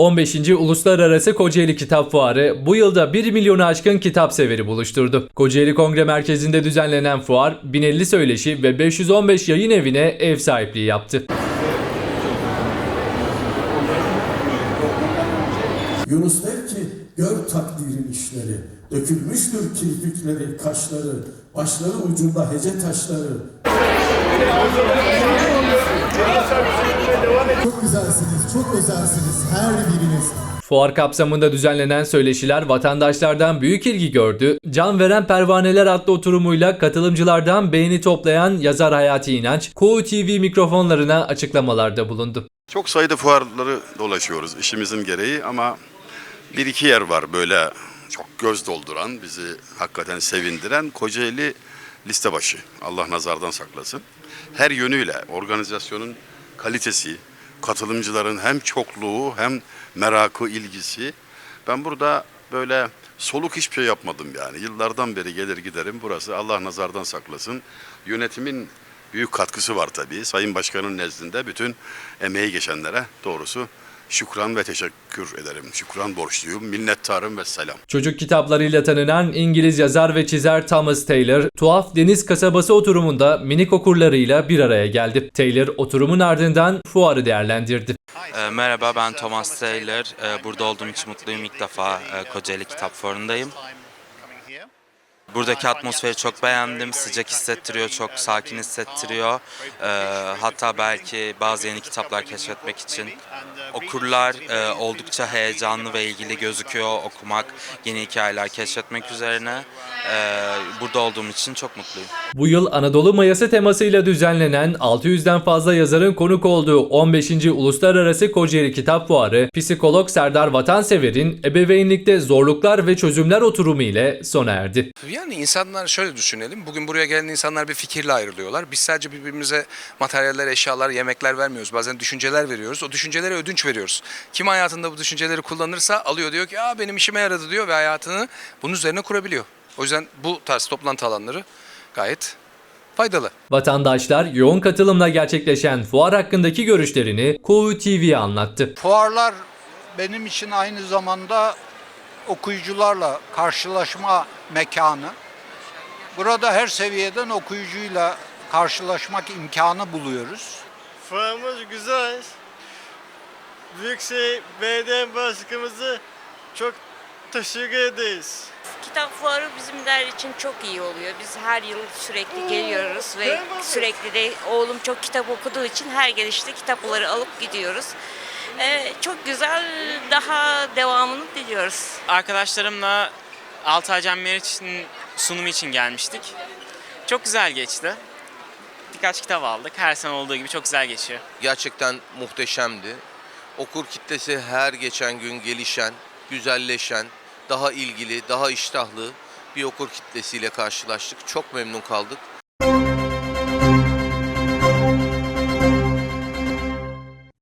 15. Uluslararası Kocaeli Kitap Fuarı bu yılda 1 milyonu aşkın kitap severi buluşturdu. Kocaeli Kongre Merkezi'nde düzenlenen fuar 1050 söyleşi ve 515 yayın evine ev sahipliği yaptı. Yunus der ki gör takdirin işleri Dökülmüştür kirpikleri kaşları Başları ucunda hece taşları Çok güzelsiniz, çok özelsiniz her biriniz. Fuar kapsamında düzenlenen söyleşiler vatandaşlardan büyük ilgi gördü. Can Veren Pervaneler adlı oturumuyla katılımcılardan beğeni toplayan yazar Hayati İnanç, Koyu TV mikrofonlarına açıklamalarda bulundu. Çok sayıda fuarları dolaşıyoruz işimizin gereği ama bir iki yer var böyle çok göz dolduran, bizi hakikaten sevindiren Kocaeli liste başı. Allah nazardan saklasın. Her yönüyle organizasyonun kalitesi, katılımcıların hem çokluğu hem merakı, ilgisi. Ben burada böyle soluk hiçbir şey yapmadım yani. Yıllardan beri gelir giderim. Burası Allah nazardan saklasın. Yönetimin büyük katkısı var tabii. Sayın Başkan'ın nezdinde bütün emeği geçenlere doğrusu şükran ve teşekkür ederim. Şükran borçluyum. Minnettarım ve selam. Çocuk kitaplarıyla tanınan İngiliz yazar ve çizer Thomas Taylor, Tuhaf Deniz Kasabası oturumunda minik okurlarıyla bir araya geldi. Taylor oturumun ardından fuarı değerlendirdi. E, Merhaba ben Thomas Taylor. E, Burada olduğum için mutluyum. İlk defa e, Kocaeli Kitap Fuarı'ndayım. Buradaki atmosferi çok beğendim. Sıcak hissettiriyor, çok sakin hissettiriyor. E, Hatta belki bazı yeni kitaplar keşfetmek için. Okurlar e, oldukça heyecanlı ve ilgili gözüküyor okumak, yeni hikayeler keşfetmek üzerine. E, Burada olduğum için çok mutluyum. Bu yıl Anadolu Mayası temasıyla düzenlenen 600'den fazla yazarın konuk olduğu 15. Uluslararası Kocaeli Kitap Fuarı, psikolog Serdar Vatansever'in ebeveynlikte zorluklar ve çözümler oturumu ile sona erdi. Yani insanlar şöyle düşünelim. Bugün buraya gelen insanlar bir fikirle ayrılıyorlar. Biz sadece birbirimize materyaller, eşyalar, yemekler vermiyoruz. Bazen düşünceler veriyoruz. O düşüncelere ödünç veriyoruz. Kim hayatında bu düşünceleri kullanırsa alıyor diyor ki Aa, benim işime yaradı diyor ve hayatını bunun üzerine kurabiliyor. O yüzden bu tarz toplantı alanları gayet faydalı. Vatandaşlar yoğun katılımla gerçekleşen fuar hakkındaki görüşlerini Koyu TV'ye anlattı. Fuarlar benim için aynı zamanda okuyucularla karşılaşma mekanı. Burada her seviyeden okuyucuyla karşılaşmak imkanı buluyoruz. Fuarımız güzel. Büyükşehir Belediye Başkanımızı çok teşekkür ederiz. Kitap fuarı bizimler için çok iyi oluyor. Biz her yıl sürekli geliyoruz ve sürekli de oğlum çok kitap okuduğu için her gelişte kitapları alıp gidiyoruz. Ee, çok güzel, daha devamını diliyoruz. Arkadaşlarımla Altay Can Meriç'in sunumu için gelmiştik. Çok güzel geçti. Birkaç kitap aldık. Her sene olduğu gibi çok güzel geçiyor. gerçekten muhteşemdi. Okur kitlesi her geçen gün gelişen, güzelleşen, daha ilgili, daha iştahlı bir okur kitlesiyle karşılaştık. Çok memnun kaldık.